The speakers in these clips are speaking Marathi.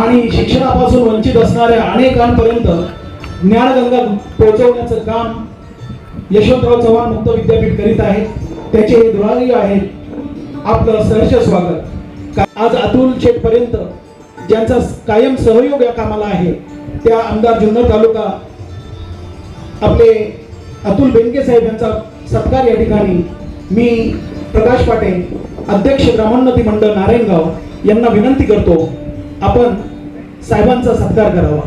आणि शिक्षणापासून वंचित असणाऱ्या अनेकांपर्यंत ज्ञानगंगा पोहोचवण्याचं काम यशवंतराव चव्हाण मुक्त विद्यापीठ करीत आहे त्याचे हे दुरारी आहेत. आपलं सहर्ष स्वागत. आज अतुल शेठपर्यंत ज्यांचा कायम सहयोग या कामाला आहे त्या आमदार जुन्नर तालुका आपले अतुल बेनके साहेब यांचा सत्कार या ठिकाणी मी प्रकाश पाटील अध्यक्ष ब्राह्मणोन्नती मंडळ नारायणगाव यांना विनंती करतो. आपण साहेबांचा सत्कार करावा.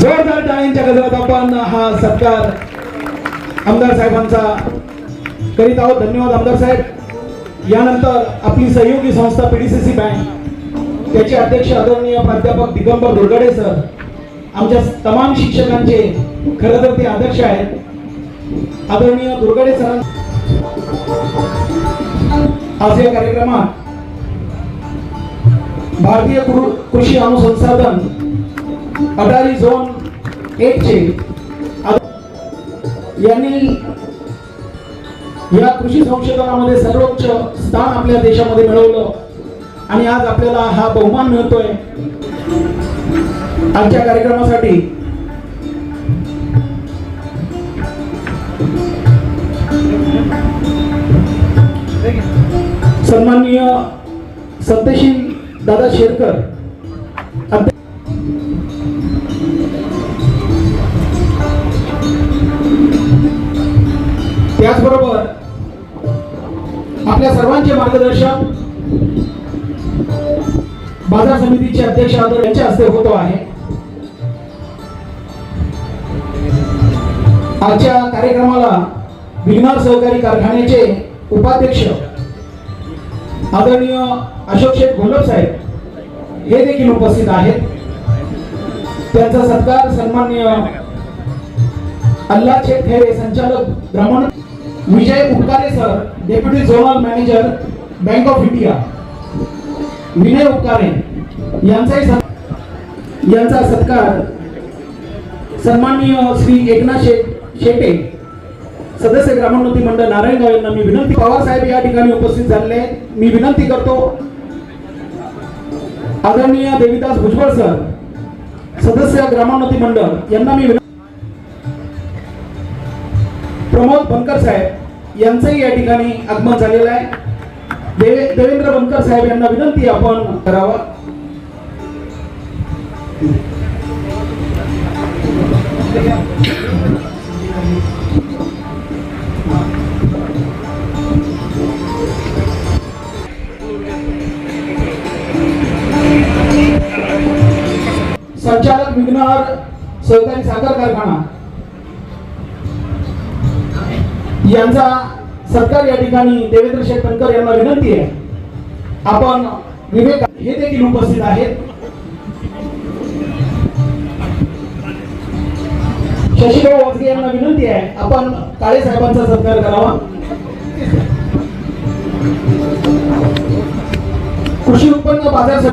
जोरदार टाळ्यांच्या गजरात आपण हा सत्कार आमदार साहेबांचा करीत आहोत. धन्यवाद आमदार साहेब. यानंतर आपली सहयोगी संस्था पीडीसीसी बँक त्याचे अध्यक्ष आदरणीय प्राध्यापक दिगंबर दुर्गडे सर आमच्या तमाम शिक्षकांचे खरं तर ते आदर्श आहेत. आदरणीय दुर्गडे सर आज या कार्यक्रमात भारतीय कृषी अनुसंसाधन अडारी झोन एक चे यांनी या कृषी संशोधनामध्ये सर्वोच्च स्थान आपल्या देशामध्ये मिळवलं आणि आज आपल्याला हा बहुमान मिळतोय. आजच्या कार्यक्रमासाठी माननीय सत्यशील दादा शेरकर. त्याचबरोबर आपल्या सर्वांचे मार्गदर्शन बाजार समितीचे अध्यक्ष आदर यांच्या हस्ते होतो आहे. आजच्या कार्यक्रमाला विघ्नार सहकारी कारखान्याचे उपाध्यक्ष आदरणीय अशोक शेठ घोलप साहेब हे देखील उपस्थित आहेत. त्यांचा सत्कार सन्माननीय अल्ला शेठ खैरे संचालक भ्रमण Vijay Upkare sir deputy zonal manager bank of India Vinay Upkare यांचाही यांचा सत्कार सन्माननीय श्री एकनाथ शे शेटे सदस्य ग्रामोन्नती मंडळ नारायणगाव यांना मी विनंती पवार साहेब या ठिकाणी उपस्थित झाले मी विनंती करतो आदरणीय देवीदास भुजबळ सर सदस्य ग्रामोन्नती मंडळ यांना मी प्रमोद बनकर साहेब यांचंही या ठिकाणी आगमन झालेलं आहे. देवे देवेंद्र बनकर साहेब यांना विनंती आपण करावा. संचालक विघ्नहर सहकारी साखर कारखाना. यांचा सरकार या ठिकाणी देवेंद्र शेटकर यांना विनंती आहे. आपण विवेक हे देखील उपस्थित आहेत. शशीभाऊ वाजगे यांना विनंती आहे. आपण काळे साहेबांचा सत्कार करावा. कृषी उत्पन्न बाजार